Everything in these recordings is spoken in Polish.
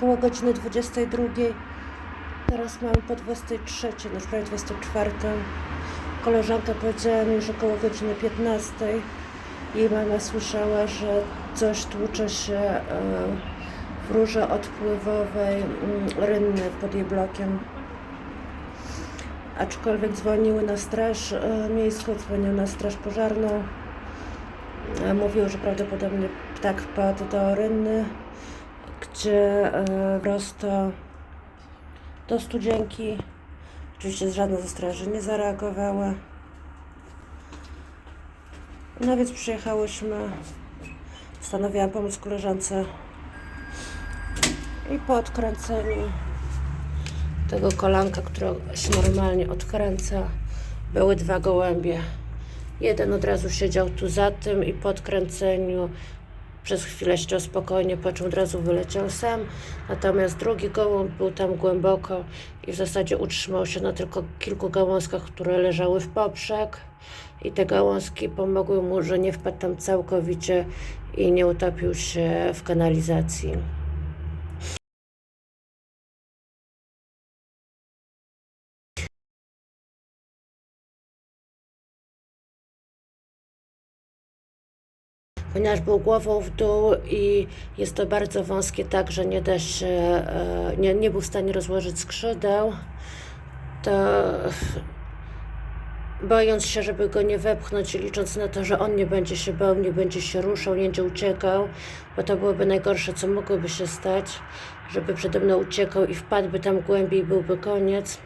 koło godziny 22. Teraz mamy po 23, no prawie 24. Koleżanka powiedziała mi, że koło godziny 15 jej mama słyszała, że coś tłucze się e, w rurze odpływowej mm, rynny pod jej blokiem. Aczkolwiek dzwoniły na straż e, miejską, dzwonił na straż pożarną. E, Mówił, że prawdopodobnie ptak wpadł do rynny, gdzie e, prosto do studzienki. Oczywiście żadna ze straży nie zareagowała. No więc przyjechałyśmy. Stanowiłam pomóc koleżance. I po odkręceniu tego kolanka, które się normalnie odkręca, były dwa gołębie. Jeden od razu siedział tu za tym i po odkręceniu przez chwilę siedział spokojnie, po czym od razu wyleciał sam. Natomiast drugi gołąb był tam głęboko i w zasadzie utrzymał się na tylko kilku gałązkach, które leżały w poprzek. I te gałązki pomogły mu, że nie wpadł tam całkowicie i nie utopił się w kanalizacji. Ponieważ był głową w dół i jest to bardzo wąskie, tak że nie da się, e, nie, nie był w stanie rozłożyć skrzydeł, to bojąc się, żeby go nie wepchnąć licząc na to, że on nie będzie się bał, nie będzie się ruszał, nie będzie uciekał, bo to byłoby najgorsze, co mogłoby się stać, żeby przede mną uciekał i wpadłby tam głębiej, byłby koniec.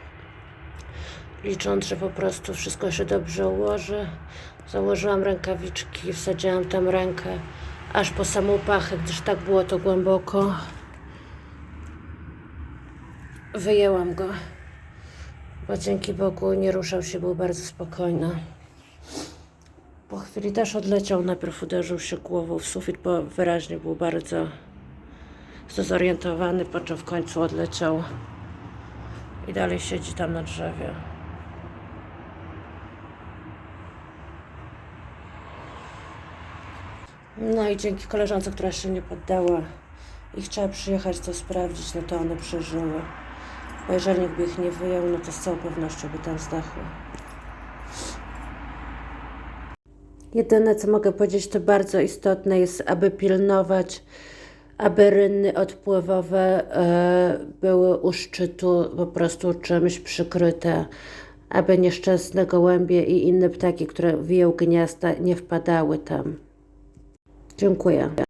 Licząc, że po prostu wszystko się dobrze ułoży, założyłam rękawiczki, wsadziłam tam rękę aż po samą pachę, gdyż tak było to głęboko. Wyjęłam go, bo dzięki Bogu nie ruszał się, był bardzo spokojny. Po chwili też odleciał, najpierw uderzył się głową w sufit, bo wyraźnie był bardzo zdezorientowany, po czym w końcu odleciał i dalej siedzi tam na drzewie. No i dzięki koleżance, która się nie poddała i chciała przyjechać to sprawdzić, no to one przeżyły. Bo jeżeli by ich nie wyjął, no to z całą pewnością by tam zdechły. Jedyne, co mogę powiedzieć, to bardzo istotne jest, aby pilnować, aby rynny odpływowe e, były u szczytu po prostu czymś przykryte, aby nieszczęsne gołębie i inne ptaki, które wiją gniazda, nie wpadały tam. Dziękuję.